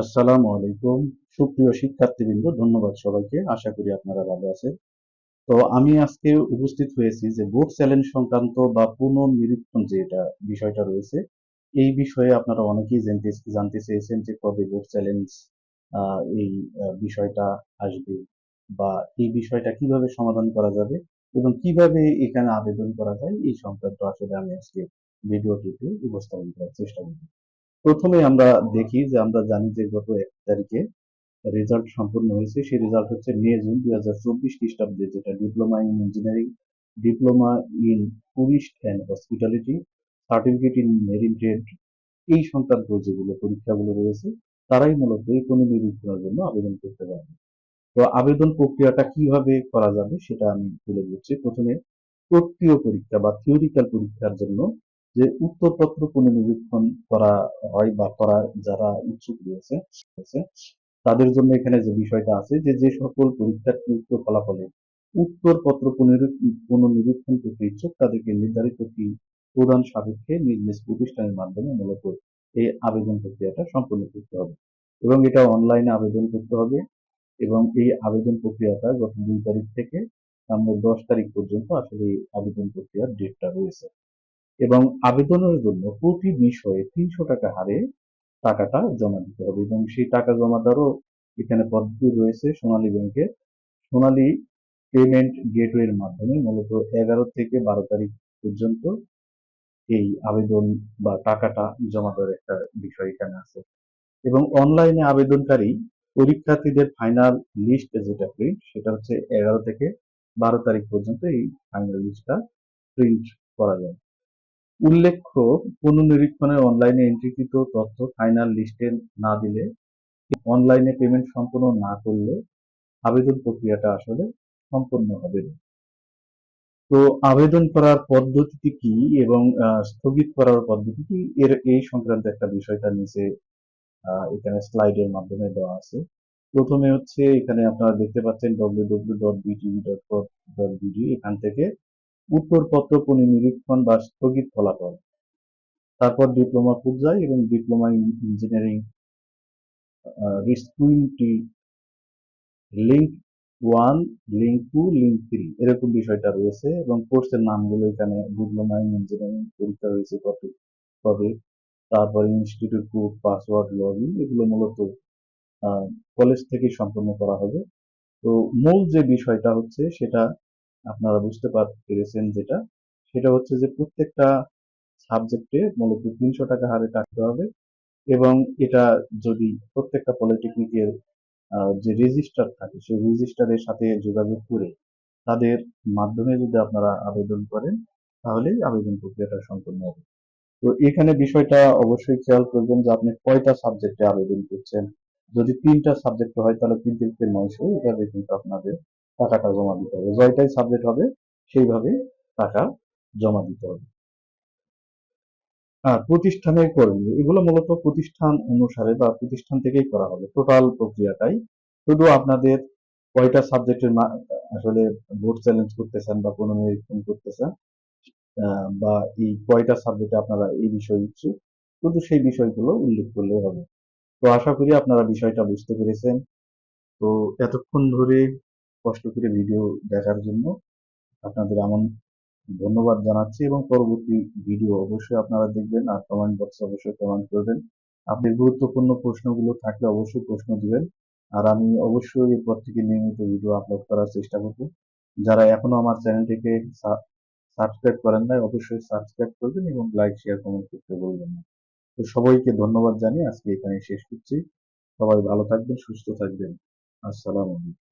আসসালামু আলাইকুম। সুপ্রিয় শিক্ষার্থীবৃন্দ, ধন্যবাদ সবাইকে। আশা করি আপনারা ভালো আছেন। তো আমি আজকে উপস্থিত হয়েছি যে বোর্ড চ্যালেঞ্জ সংক্রান্ত বা পুনর্নিরীক্ষণ যে এটা বিষয়টা রয়েছে, এই বিষয়ে আপনারা অনেকেই জানতে জানতে চেয়েছেন যে কবে বোর্ড চ্যালেঞ্জ এই বিষয়টা আসবে বা এই বিষয়টা কীভাবে সমাধান করা যাবে এবং কীভাবে এখানে আবেদন করা যায়, এই সংক্রান্ত আসলে আমি আজকে ভিডিওটিতে উপস্থাপন করার চেষ্টা করব। প্রথমে আমরা দেখি যে আমরা জানি যে গত এক তারিখে রেজাল্ট সম্পূর্ণ হয়েছে। সেই রেজাল্ট হচ্ছে মে, জুন দুই হাজার চব্বিশ খ্রিস্টাব্দে, যেটা diploma in engineering diploma in tourist and hospitality certificate in marine trade এই সংক্রান্ত যেগুলো পরীক্ষাগুলো রয়েছে, তারাই মূলত এই পুনর্নিরীক্ষণের জন্য আবেদন করতে পারবে। তো আবেদন প্রক্রিয়াটা কীভাবে করা যাবে সেটা আমি তুলে ধরছি। প্রথমে প্রক্রিয় পরীক্ষা বা থিওরিক্যাল পরীক্ষার জন্য যে উত্তরপত্র পুনর্নিরীক্ষণ করা হয় বা করার যারা ইচ্ছুক রয়েছে তাদের জন্য এখানে যে বিষয়টা আছে যে যে সকল পরীক্ষার্থী উক্ত ফলাফলে উত্তরপত্র পুনর্নিরীক্ষণ করতে ইচ্ছুক, তাদেরকে নির্ধারিত ফি প্রদান সাপেক্ষে নিজ নিজ প্রতিষ্ঠানের মাধ্যমে মূলত এই আবেদন প্রক্রিয়াটা সম্পন্ন করতে হবে। এবং এটা অনলাইনে আবেদন করতে হবে এবং এই আবেদন প্রক্রিয়াটা গত দুই তারিখ থেকে সামনে দশ তারিখ পর্যন্ত আসলে এই আবেদন প্রক্রিয়ার ডেটটা রয়েছে। এবং আবেদনের জন্য প্রতি বিষয়ে তিনশো টাকা হারে টাকাটা জমা দিতে হবে এবং সেই টাকা জমা দেওয়ারও এখানে পদ্ধতি রয়েছে সোনালী ব্যাংকে। সোনালী পেমেন্ট গেটওয়ের মাধ্যমে মূলত এগারো থেকে বারো তারিখ পর্যন্ত এই আবেদন বা টাকাটা জমা দেওয়ার একটা বিষয় এখানে আছে। এবং অনলাইনে আবেদনকারী পরীক্ষার্থীদের ফাইনাল লিস্ট যেটা প্রিন্ট সেটা হচ্ছে এগারো থেকে বারো তারিখ পর্যন্ত এই ফাইনাল লিস্টটা প্রিন্ট করা যায়। উল্লেখ্য পুনর্নিরীক্ষণের অনলাইনে এন্ট্রিকৃত তথ্য ফাইনাল লিস্টে না দিলে অনলাইনে পেমেন্ট সম্পূর্ণ না করলে আবেদন প্রক্রিয়াটা আসলে সম্পূর্ণ হবে না। তো আবেদন করার পদ্ধতিটি কি এবং স্থগিত করার পদ্ধতি কি? এর, এই সংক্রান্ত একটা বিষয়টা নিচে এখানে স্লাইডের মাধ্যমে দেওয়া আছে। প্রথমে হচ্ছে এখানে আপনারা দেখতে পাচ্ছেন www.btv.gov.bd এখান থেকে উত্তরপত্র পুনর্নিরীক্ষণ বা স্থগিত ফলাফল। তারপর ডিপ্লোমা পর্যায়ে এবং diploma engineering রিস্কুইনটি link one link two link three এরকম বিষয়টা রয়েছে এবং কোর্সের নামগুলো এখানে ডিপ্লোমা ইঞ্জিনিয়ারিং পরীক্ষা হয়েছে কত কবে? তারপর institute code, password, log in এগুলো মূলত কলেজ থেকে সম্পন্ন করা হবে। তো মূল যে বিষয়টা হচ্ছে সেটা আপনারা বুঝতে পেরেছেন যেটা। সেটা হচ্ছে যে প্রত্যেকটা সাবজেক্টে মূলত তিনশো টাকা হারে থাকতে হবে এবং এটা যদি প্রত্যেকটা পলিটেকনিকের যে রেজিস্টার থাকে, সেই রেজিস্টারের সাথে যোগাযোগ করে তাদের মাধ্যমে যদি আপনারা আবেদন করেন, তাহলেই আবেদন প্রক্রিয়াটা সম্পন্ন হবে। তো এখানে বিষয়টা অবশ্যই খেয়াল করবেন যে আপনি কয়টা সাবজেক্টে আবেদন করছেন। যদি তিনটা সাবজেক্ট হয়, তাহলে তিন তিনটে নয়শো, এভাবে কিন্তু আপনাদের টাকাটা জমা দিতে হবে। জয়টাই সাবজেক্ট হবে, সেইভাবে টাকা জমা দিতে হবে। হ্যাঁ প্রতিষ্ঠানের কর্মী এগুলো মূলত প্রতিষ্ঠান অনুসারে বা প্রতিষ্ঠান থেকেই করা হবে। টোটাল প্রক্রিয়াটাই শুধু আপনাদের কয়টা সাবজেক্টের আসলে বোর্ড চ্যালেঞ্জ করতেছেন বা কোনো নিরীক্ষণ করতেছেন বা এই কয়টা সাবজেক্টে আপনারা এই বিষয় ইচ্ছুক, শুধু সেই বিষয়গুলো উল্লেখ করলে হবে। তো আশা করি আপনারা বিষয়টা বুঝতে পেরেছেন। তো এতক্ষণ ধরে কষ্ট করে ভিডিও দেখার জন্য আপনাদের এমন ধন্যবাদ জানাচ্ছি এবং পরবর্তী ভিডিও অবশ্যই আপনারা দেখবেন আর কমেন্ট বক্সে অবশ্যই কমেন্ট করবেন। আপনি গুরুত্বপূর্ণ প্রশ্নগুলো থাকলে অবশ্যই প্রশ্ন দিবেন। আর আমি অবশ্যই এরপর থেকে নিয়মিত ভিডিও আপলোড করার চেষ্টা করব। যারা এখনও আমার চ্যানেলটিকে সাবস্ক্রাইব করেন নাই, অবশ্যই সাবস্ক্রাইব করবেন এবং লাইক শেয়ার কমেন্ট করতে বলবেন না। তো সবাইকে ধন্যবাদ জানিয়ে আজকে এখানে শেষ করছি। সবাই ভালো থাকবেন, সুস্থ থাকবেন। আসসালামু আলাইকুম।